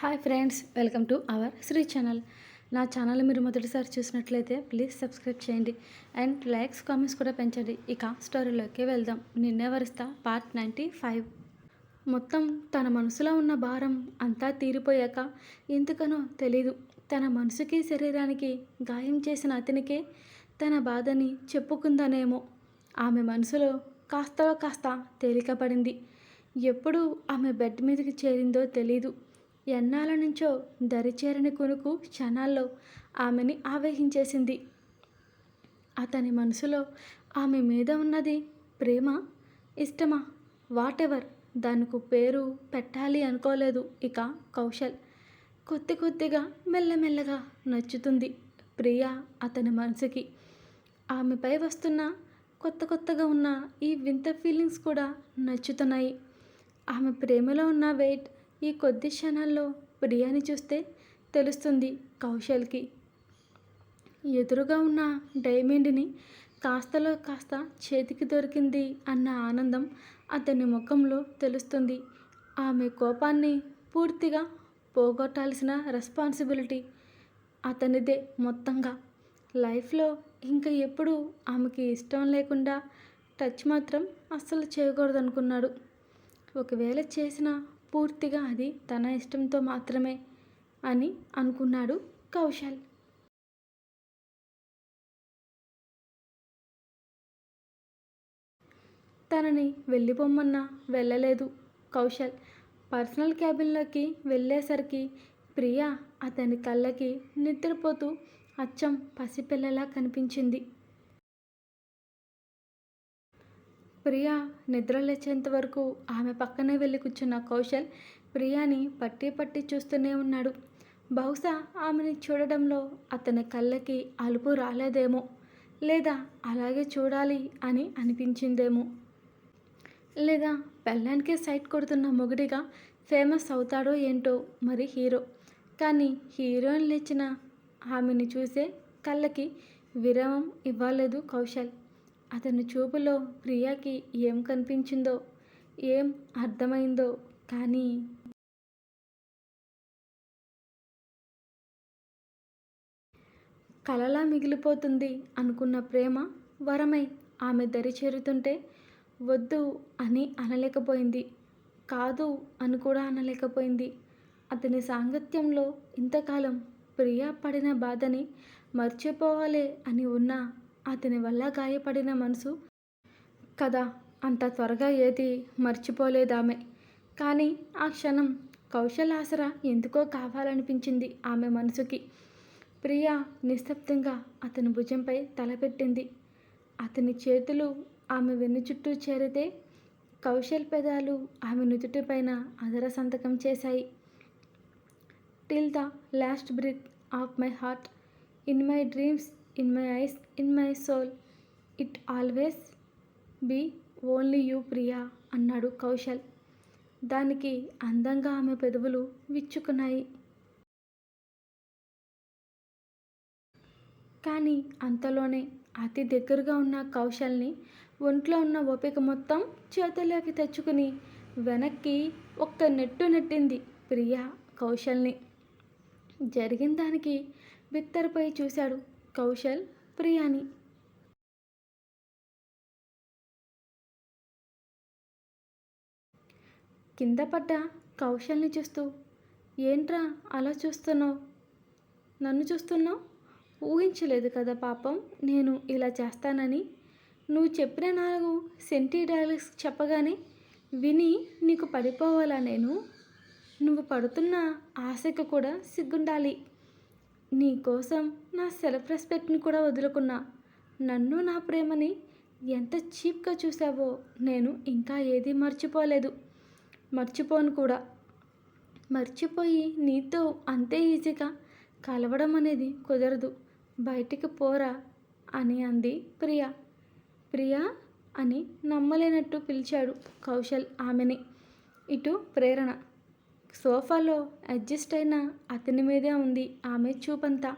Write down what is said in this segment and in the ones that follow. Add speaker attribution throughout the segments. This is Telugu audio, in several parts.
Speaker 1: Hi friends welcome to our Shri channel. నా ఛానల్ మీరు మొదటిసారి చూసినట్లయితే ప్లీజ్ సబ్స్క్రైబ్ చేయండి అండ్ లైక్స్ కామెంట్స్ కూడా పెంచండి. ఇక స్టోరీలోకి వెళ్దాం. నిన్నే వరిస్తా పార్ట్ నైంటీ ఫైవ్. మొత్తం తన మనసులో ఉన్న భారం అంతా తీరిపోయాక ఎందుకనో తెలీదు. తన మనసుకి శరీరానికి గాయం చేసిన అతనికే తన బాధని చెప్పుకుందనేమో. ఆమె మనసులో కాస్త కాస్త తేలికపడింది ఎప్పుడు ఆమె బెడ్ మీదకి చేరిందో తెలీదు. ఎన్నాళ్ళ నుంచో దరిచేరని కొనుకు క్షణాల్లో ఆమెని ఆవేహించేసింది. అతని మనసులో ఆమె మీద ఉన్నది ప్రేమ ఇష్టమా? వాట్ ఎవర్ దానికి పేరు పెట్టాలి అనుకోలేదు ఇక కౌశల్. కొద్ది కొద్దిగా మెల్లమెల్లగా నచ్చుతుంది ప్రియ అతని మనసుకి. ఆమెపై వస్తున్న కొత్త కొత్తగా ఉన్న ఈ వింత ఫీలింగ్స్ కూడా నచ్చుతున్నాయి. ఆమె ప్రేమలో ఉన్న వెయిట్ ఈ కొద్ది క్షణాల్లో ప్రియాని చూస్తే తెలుస్తుంది కౌశల్కి. ఎదురుగా ఉన్న డైమండ్ని కాస్తలో కాస్త చేతికి దొరికింది అన్న ఆనందం అతని ముఖంలో తెలుస్తుంది. ఆమె కోపాన్ని పూర్తిగా పోగొట్టాల్సిన రెస్పాన్సిబిలిటీ అతనిదే మొత్తంగా. లైఫ్లో ఇంకా ఎప్పుడు ఆమెకి ఇష్టం లేకుండా టచ్ మాత్రం అస్సలు చేయకూడదనుకున్నాడు. ఒకవేళ చేసిన పూర్తిగా అది తన ఇష్టంతో మాత్రమే అని అనుకున్నాడు కౌశల్. తనని వెళ్ళిపోమ్మన్నా వెళ్ళలేదు కౌశల్. పర్సనల్ క్యాబిన్లోకి వెళ్ళేసరికి ప్రియా అతని కళ్ళకి నిద్రపోతూ అచ్చం పసిపిల్లలా కనిపించింది. ప్రియా నిద్ర లేచేంత వరకు ఆమె పక్కనే వెళ్ళి కూర్చున్న కౌశల్ ప్రియాని పట్టి పట్టి చూస్తూనే ఉన్నాడు. బహుశా ఆమెని చూడడంలో అతని కళ్ళకి అలుపు రాలేదేమో లేదా అలాగే చూడాలి అని అనిపించిందేమో లేదా పెళ్ళానికే సైట్ కొడుతున్న మొగుడిగా ఫేమస్ అవుతాడో ఏంటో మరి హీరో. కానీ హీరోయిన్ లేచిన ఆమెని చూసే కళ్ళకి విరామం ఇవ్వలేదు కౌశల్. అతని చూపులో ప్రియాకి ఏం కనిపించిందో ఏం అర్థమైందో కానీ కలలా మిగిలిపోతుంది అనుకున్న ప్రేమ వరమై ఆమె దరి చేరుతుంటే వద్దు అని అనలేకపోయింది. కాదు అని కూడా అనలేకపోయింది. అతని సాంగత్యంలో ఇంతకాలం ప్రియా పడిన బాధని మర్చిపోవాలి అని ఉన్న అతని వల్ల గాయపడిన మనసు. కదా అంత త్వరగా ఏది మర్చిపోలేదామె. కానీ ఆ క్షణం కౌశల్ ఆసరా ఎందుకో కావాలనిపించింది ఆమె మనసుకి. ప్రియా నిశ్శబ్దంగా అతని భుజంపై తలపెట్టింది అతని చేతులు ఆమె వెన్ను చుట్టూ చేరితే కౌశల్ పెదాలు ఆమె నుదుటిపైన అదర సంతకం చేశాయి. Till the last breath of my heart. In my dreams in my eyes in my soul it always be only you Priya అన్నాడు కౌశల్. దానికి అందంగా ఆమె పెదవులు విచ్చుకున్నాయి. కానీ అంతలోనే అతి దగ్గరగా ఉన్న కౌశల్ని ఒంట్లో ఉన్న ఓపిక మొత్తం చేతుల్లోకి తెచ్చుకుని వెనక్కి ఒక్క నెట్టు నెట్టింది ప్రియా కౌశల్ని. జరిగిన దానికి బిత్తరపై చూశాడు. కౌశల్ ప్రియాని. కింద పడ్డ కౌశల్ని చూస్తూ ఏంట్రా అలా చూస్తున్నావు? నన్ను చూస్తున్నావు? ఊహించలేదు కదా పాపం నేను ఇలా చేస్తానని. నువ్వు చెప్పిన నాలుగు సెంటీ డైలాగ్స్ చెప్పగానే విని నీకు పడిపోవాలా నేను? నువ్వు పడుతున్న ఆశకు కూడా సిగ్గుండాలి. నీ కోసం నా సెల్ఫ్ రెస్పెక్ట్ని కూడా వదులుకున్నా. నన్ను నా ప్రేమని ఎంత చీప్గా చూసావో నేను ఇంకా ఏది మర్చిపోలేదు. మర్చిపోను కూడా. మర్చిపోయి నీతో అంతే ఈజీగా కలవడం అనేది కుదరదు. బయటికి పోరా అని అంది ప్రియా. ప్రియా అని నమ్మలేనట్టు పిలిచాడు కౌశల్ ఆమెని. ఇటు ప్రేరణ. సోఫాలో అడ్జస్ట్ అయిన అతని మీదే ఉంది ఆమె చూపంతా.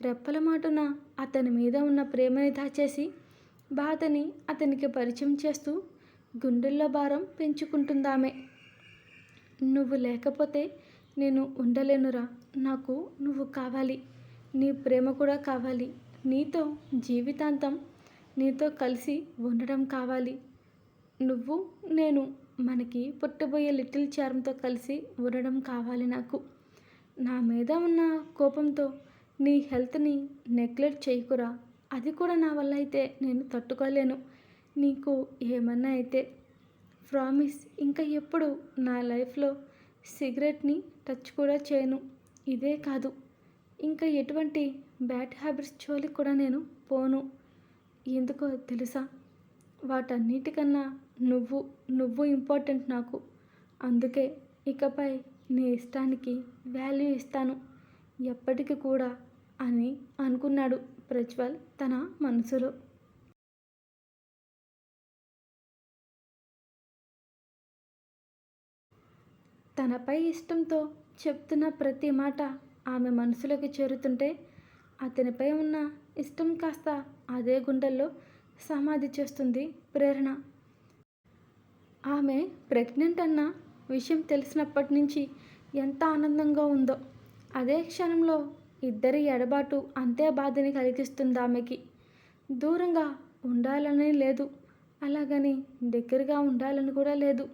Speaker 1: రెప్పల మాటున అతని మీద ఉన్న ప్రేమని దాచేసి బాధని అతనికి పరిచయం చేస్తూ గుండెల్లో భారం పెంచుకుంటుందామె. నువ్వు లేకపోతే నేను ఉండలేనురా. నాకు నువ్వు కావాలి. నీ ప్రేమ కూడా కావాలి. నీతో జీవితాంతం నీతో కలిసి ఉండడం కావాలి. నువ్వు నేను మనకి పుట్టబోయే లిటిల్ చారంతో కలిసి ఉండడం కావాలి నాకు. నా మీద ఉన్న కోపంతో నీ హెల్త్ని నెగ్లెక్ట్ చేయకురా. అది కూడా నా వల్ల అయితే నేను తట్టుకోలేను. నీకు ఏమన్నా అయితే ప్రామిస్. ఇంకా ఎప్పుడు నా లైఫ్లో సిగరెట్ని టచ్ కూడా చేయను. ఇదే కాదు. ఇంకా ఎటువంటి బ్యాడ్ హ్యాబిట్స్ జోలికి కూడా నేను పోను. ఎందుకో తెలుసా? వాటన్నిటికన్నా నువ్వు నువ్వు ఇంపార్టెంట్ నాకు. అందుకే ఇకపై నీ ఇష్టానికి వాల్యూ ఇస్తాను. ఎప్పటికీ కూడా అని అనుకున్నాడు ప్రజ్వల్ తన మనసులో. తనపై ఇష్టంతో చెప్తున్న ప్రతి మాట ఆమె మనసులోకి చేరుతుంటే అతనిపై ఉన్న ఇష్టం కాస్త అదే గుండెల్లో సమాధి చేస్తుంది ప్రేరణ. ఆమె ప్రెగ్నెంట్ అన్న విషయం తెలిసినప్పటి నుంచి ఎంత ఆనందంగా ఉందో. అదే క్షణంలో ఇద్దరి ఎడబాటు అంతే బాధని కలిగిస్తుంది ఆమెకి. దూరంగా ఉండాలని లేదు. అలాగని దగ్గరగా ఉండాలని కూడా లేదు.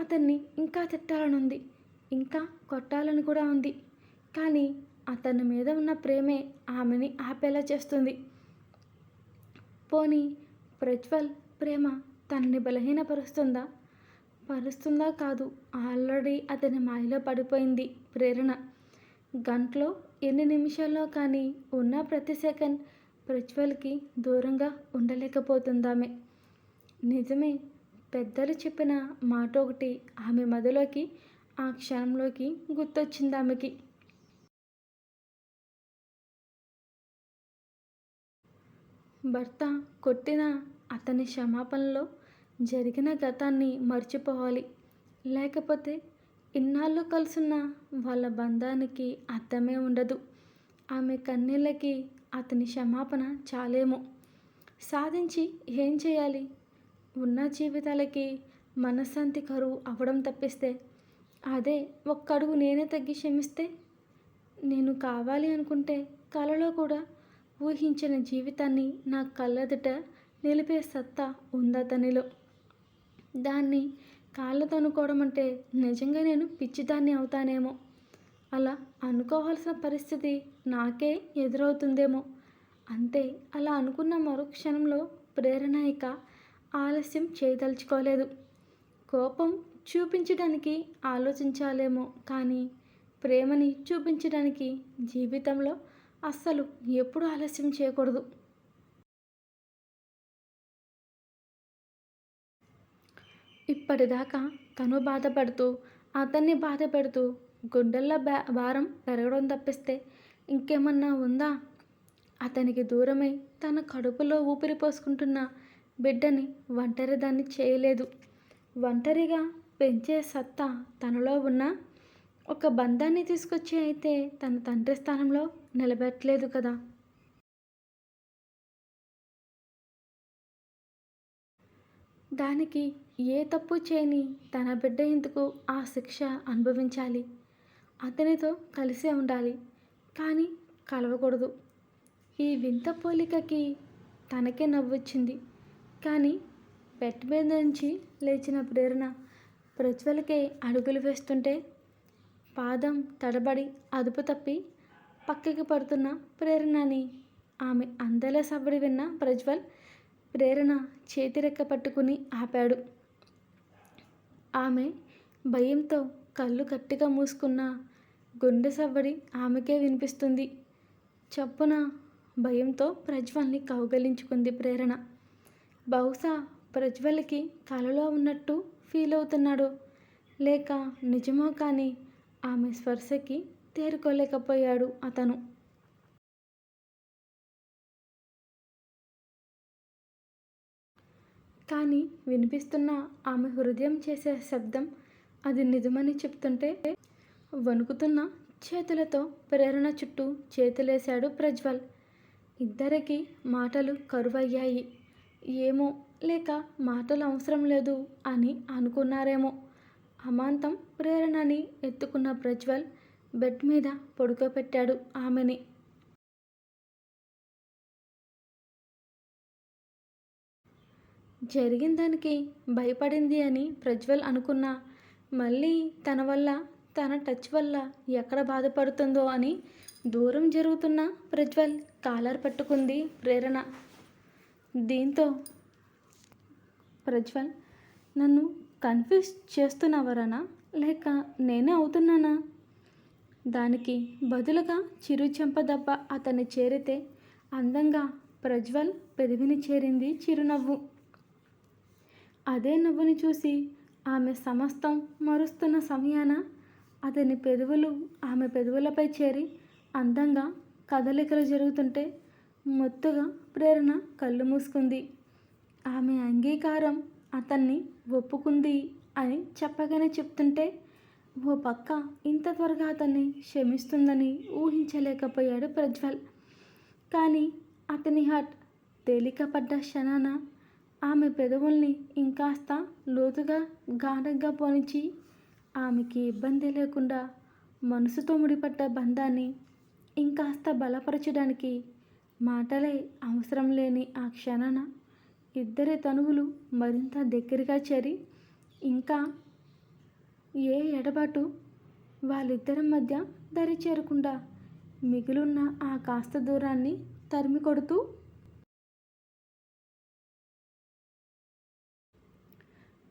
Speaker 1: అతన్ని ఇంకా తిట్టాలని ఉంది ఇంకా కొట్టాలని కూడా ఉంది. కానీ అతని మీద ఉన్న ప్రేమే ఆమెని ఆపేలా చేస్తుంది. పోనీ ప్రజ్వల్ ప్రేమ తనని బలహీనపరుస్తుందా? పరుస్తుందా కాదు ఆల్రెడీ అతని మాయలో పడిపోయింది ప్రేరణ. గంటలో ఎన్ని నిమిషాల్లో కానీ ఉన్న ప్రతి సెకండ్ ప్రజ్వల్కి దూరంగా ఉండలేకపోతుందామె. నిజమే పెద్దలు చెప్పిన మాట ఒకటి ఆమె మదిలోకి ఆ క్షణంలోకి గుర్తొచ్చింది ఆమెకి భర్త కొట్టిన అతని క్షమాపణలో జరిగిన గతాన్ని మర్చిపోవాలి. లేకపోతే ఇన్నాళ్ళు కలుసున్న వాళ్ళ బంధానికి అర్థమే ఉండదు. ఆమె కన్నీళ్ళకి అతని క్షమాపణ చాలేమో. సాధించి ఏం చేయాలి? ఉన్న జీవితాలకి మనశ్శాంతి కరువు అవ్వడం తప్పిస్తే అదే ఒక్కడుగు నేనే తగ్గి క్షమిస్తే? నేను కావాలి అనుకుంటే కలలో కూడా ఊహించిన జీవితాన్ని నా కళ్ళెదుట నిలిపే సత్తా ఉందతనిలో దాన్ని కాళ్ళతో అనుకోవడం అంటే నిజంగా నేను పిచ్చిదాన్ని అవుతానేమో. అలా అనుకోవాల్సిన పరిస్థితి నాకే ఎదురవుతుందేమో. అంతే అలా అనుకున్న మరో క్షణంలో ప్రేరణ ఇక ఆలస్యం చేయదలుచుకోలేదు. కోపం చూపించడానికి ఆలోచించాలేమో కానీ ప్రేమని చూపించడానికి జీవితంలో అస్సలు ఎప్పుడు ఆలస్యం చేయకూడదు. ఇప్పటిదాకా తను బాధపడుతూ అతన్ని బాధపెడుతూ గుండెల్లో బా భారం పెరగడం తప్పిస్తే ఇంకేమన్నా ఉందా? అతనికి దూరమై తన కడుపులో ఊపిరి పోసుకుంటున్న బిడ్డని ఒంటరిదాన్ని చేయలేదు. ఒంటరిగా పెంచే సత్తా తనలో ఉన్న ఒక బంధాన్ని తీసుకొచ్చి అయితే తన తండ్రి స్థానంలో నిలబెట్టలేదు కదా. దానికి ఏ తప్పు చేయని తన బిడ్డ ఎందుకు ఆ శిక్ష అనుభవించాలి? అతనితో కలిసే ఉండాలి కానీ కలవకూడదు. ఈ వింత పోలికకి తనకే నవ్వొచ్చింది కానీ బెడ్ మీద నుంచి లేచిన ప్రేరణ ప్రజ్వలకే అడుగులు వేస్తుంటే పాదం తడబడి అదుపు తప్పి పక్కకి పడుతున్న ప్రేరణని ఆమె అందల సవ్వడి విన్న ప్రజ్వల్ ప్రేరణ చేతిరెక్క పట్టుకుని ఆపాడు. ఆమె భయంతో కళ్ళు గట్టిగా మూసుకున్న గుండె సవ్వడి ఆమెకే వినిపిస్తుంది. చప్పున భయంతో ప్రజ్వల్ని కౌగలించుకుంది ప్రేరణ. బహుశా ప్రజ్వల్కి కలలో ఉన్నట్టు ఫీల్ అవుతున్నాడు. లేక నిజమో కానీ ఆమె స్పర్శకి తేరుకోలేకపోయాడు అతను. కానీ వినిపిస్తున్న ఆమె హృదయం చేసే శబ్దం అది నిజమని చెప్తుంటే వణుకుతున్న చేతులతో ప్రేరణ చుట్టూ చేతులేశాడు ప్రజ్వల్. ఇద్దరికి మాటలు కరువయ్యాయి. ఏమో లేక మాటలు అవసరం లేదు అని అనుకున్నారేమో. అమాంతం ప్రేరణని ఎత్తుకున్న ప్రజ్వల్ బెడ్ మీద పడుకోబెట్టాడు ఆమెని. జరిగిన దానికి భయపడింది అని ప్రజ్వల్ అనుకున్న మళ్ళీ తన వల్ల తన టచ్ వల్ల ఎక్కడ బాధపడుతుందో అని దూరం జరుగుతున్న ప్రజ్వల్ కాలర్ పట్టుకుంది ప్రేరణ. దీంతో ప్రజ్వల్ నన్ను కన్ఫ్యూజ్ చేస్తున్నవరనా? లేక నేనే అవుతున్నానా? దానికి బదులుగా చిరు చెంపదెబ్బ అతన్ని చేరితే అందంగా ప్రజ్వల్ పెదవిని చేరింది చిరునవ్వు. అదే నవ్వుని చూసి ఆమె సమస్తం మరుస్తున్న సమయాన అతని పెదవులు ఆమె పెదవులపై చేరి అందంగా కదలికలు జరుగుతుంటే మొత్తుగా ప్రేరణ కళ్ళు మూసుకుంది. ఆమె అంగీకారం అతన్ని ఒప్పుకుంది అని చెప్పగానే చెప్తుంటే ఓ పక్క ఇంత త్వరగా అతన్ని క్షమిస్తుందని ఊహించలేకపోయాడు ప్రజ్వల్. కానీ అతని హార్ట్ తేలికపడ్డ క్షణాన ఆమె పెదవుల్ని ఇంకాస్త లోతుగా గాఢంగా పోనిచి ఆమెకి ఇబ్బంది లేకుండా మనసుతో ముడిపడ్డ బంధాన్ని ఇంకాస్త బలపరచడానికి మాటలే అవసరం లేని ఆ క్షణాన ఇద్దరి తనువులు మరింత దగ్గరగా చేరి ఇంకా ఏ ఎడబాటు వాళ్ళిద్దరి మధ్య దరి చేరకుండా మిగిలిన ఆ కాస్త దూరాన్ని తరిమి కొడుతూ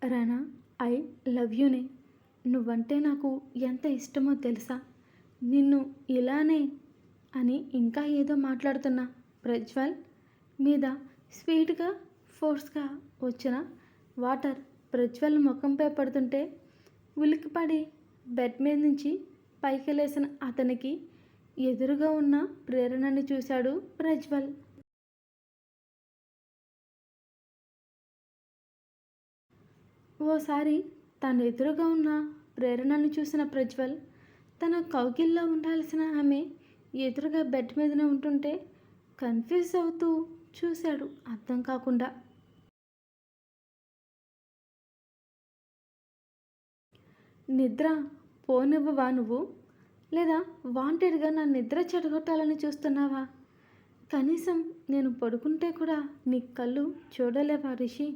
Speaker 1: రానా ఐ లవ్ యూనే నువ్వంటే నాకు ఎంత ఇష్టమో తెలుసా? నిన్ను ఇలానే అని ఇంకా ఏదో మాట్లాడుతున్న ప్రజ్వల్ మీద స్వీట్గా ఫోర్స్గా వచ్చిన వాటర్ ప్రజ్వల్ ముఖంపై పడుతుంటే ఉలికిపడి బెడ్ మీద నుంచి పైకి లేసిన అతనికి ఎదురుగా ఉన్న ప్రేరణని చూశాడు ప్రజ్వల్. ఓసారి తను ఎదురుగా ఉన్న ప్రేరణను చూసిన ప్రజ్వల్ తన కౌకిల్లో ఉండాల్సిన ఆమె ఎదురుగా బెడ్ మీదనే ఉంటుంటే కన్ఫ్యూజ్ అవుతూ చూశాడు. అర్థం కాకుండా నిద్ర పోనివ్వవా నువ్వు? లేదా వాంటెడ్గా నా నిద్ర చెడగొట్టాలని చూస్తున్నావా? కనీసం నేను పడుకుంటే కూడా నీ కళ్ళు చూడలేవా రిషి?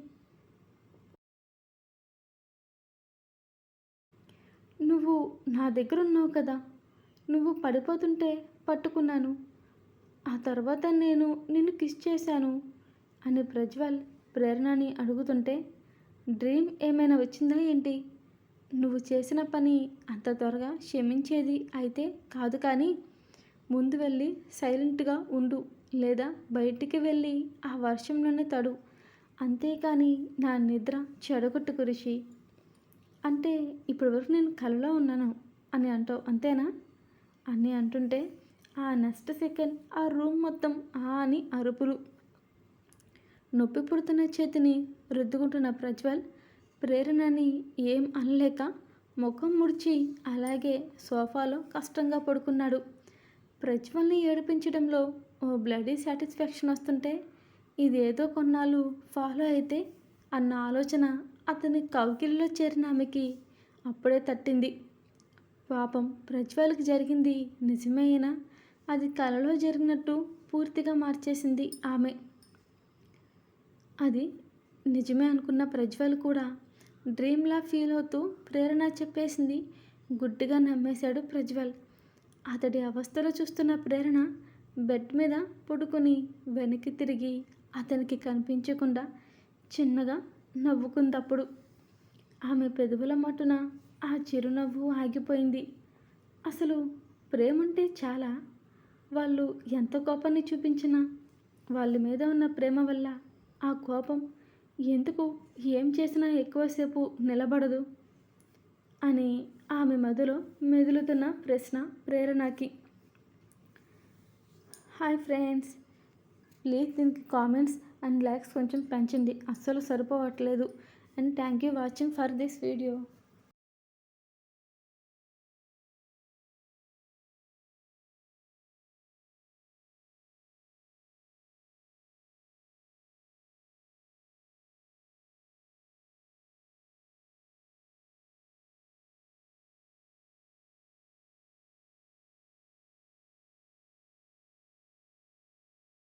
Speaker 1: నువ్వు నా దగ్గర ఉన్నావు కదా. నువ్వు పడిపోతుంటే పట్టుకున్నాను. ఆ తర్వాత నేను నిన్ను కిస్ చేశాను అని ప్రజ్వల్ ప్రేరణని అడుగుతుంటే డ్రీమ్ ఏమైనా వచ్చిందా ఏంటి? నువ్వు చేసిన పని అంత త్వరగా క్షమించేది అయితే కాదు కానీ ముందు వెళ్ళి సైలెంట్గా ఉండు లేదా బయటికి వెళ్ళి ఆ వర్షంలోనే తడు. అంతేకాని నా నిద్ర చెడగొట్టు కురిషి అంటే ఇప్పటివరకు నేను కలలో ఉన్నాను అని అంటావు అంతేనా? అని అంటుంటే ఆ నెక్స్ట్ సెకండ్ ఆ రూమ్ మొత్తం ఆ అని అరుపులు. నొప్పి పుడుతున్న చేతిని రుద్దుకుంటున్న ప్రజ్వల్ ప్రేరణని ఏం అనలేక ముఖం ముడిచి అలాగే సోఫాలో కష్టంగా పడుకున్నాడు. ప్రజ్వల్ని ఏడిపించడంలో ఓ బ్లడీ సాటిస్ఫాక్షన్ వస్తుంటే ఇదేదో కొన్నాళ్ళు ఫాలో అయితే అన్న ఆలోచన అతని కౌకిల్లో చేరిన ఆమెకి అప్పుడే తట్టింది. పాపం ప్రజ్వల్కి జరిగింది నిజమేనా? అది కలలో జరిగినట్టు పూర్తిగా మార్చేసింది ఆమె. అది నిజమే అనుకున్న ప్రజ్వల్ కూడా డ్రీమ్లా ఫీల్ అవుతూ ప్రేరణ చెప్పేసింది. గుడ్డిగా నమ్మేశాడు ప్రజ్వల్. అతడి అవస్థలో చూస్తున్న ప్రేరణ బెడ్ మీద పడుకుని వెనక్కి తిరిగి అతనికి కనిపించకుండా చిన్నగా నవ్వుకుందప్పుడు ఆమె పెదవుల మటున ఆ చిరునవ్వు ఆగిపోయింది. అసలు ప్రేమంటే చాలా. వాళ్ళు ఎంత కోపాన్ని చూపించినా వాళ్ళ మీద ఉన్న ప్రేమ వల్ల ఆ కోపం ఎందుకు? ఏం చేసినా ఎక్కువసేపు నిలబడదు అని ఆమె మదిలో మెదులుతున్న ప్రశ్న ప్రేరణకి. Hi friends. ప్లీజ్ దీనికి కామెంట్స్ అండ్ లైక్స్ కొంచెం పెంచండి. అస్సలు సరిపోవట్లేదు. And thank you watching for this video.